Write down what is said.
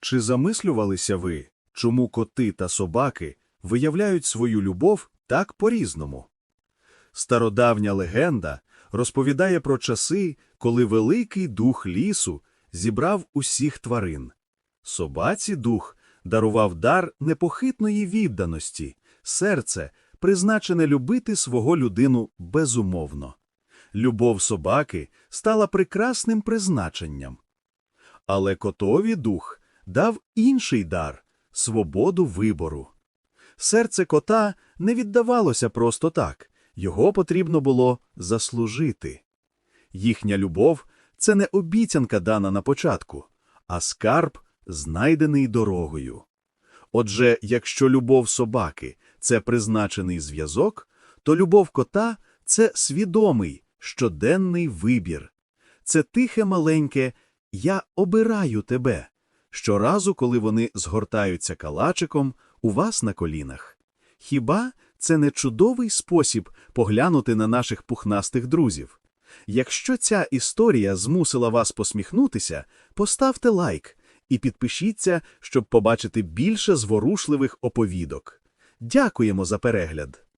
Чи замислювалися ви, чому коти та собаки виявляють свою любов так по-різному? Стародавня легенда розповідає про часи, коли великий дух лісу зібрав усіх тварин. Собаці дух дарував дар непохитної відданості, серце, призначене любити свого людину безумовно. Любов собаки стала прекрасним призначенням. Але котові дух дав інший дар – свободу вибору. Серце кота не віддавалося просто так, його потрібно було заслужити. Їхня любов – це не обіцянка дана на початку, а скарб, знайдений дорогою. Отже, якщо любов собаки – це призначений зв'язок, то любов кота – це свідомий, щоденний вибір. Це тихе маленьке «я обираю тебе» щоразу, коли вони згортаються калачиком у вас на колінах. Хіба це не чудовий спосіб поглянути на наших пухнастих друзів? Якщо ця історія змусила вас посміхнутися, поставте лайк і підпишіться, щоб побачити більше зворушливих оповідок. Дякуємо за перегляд!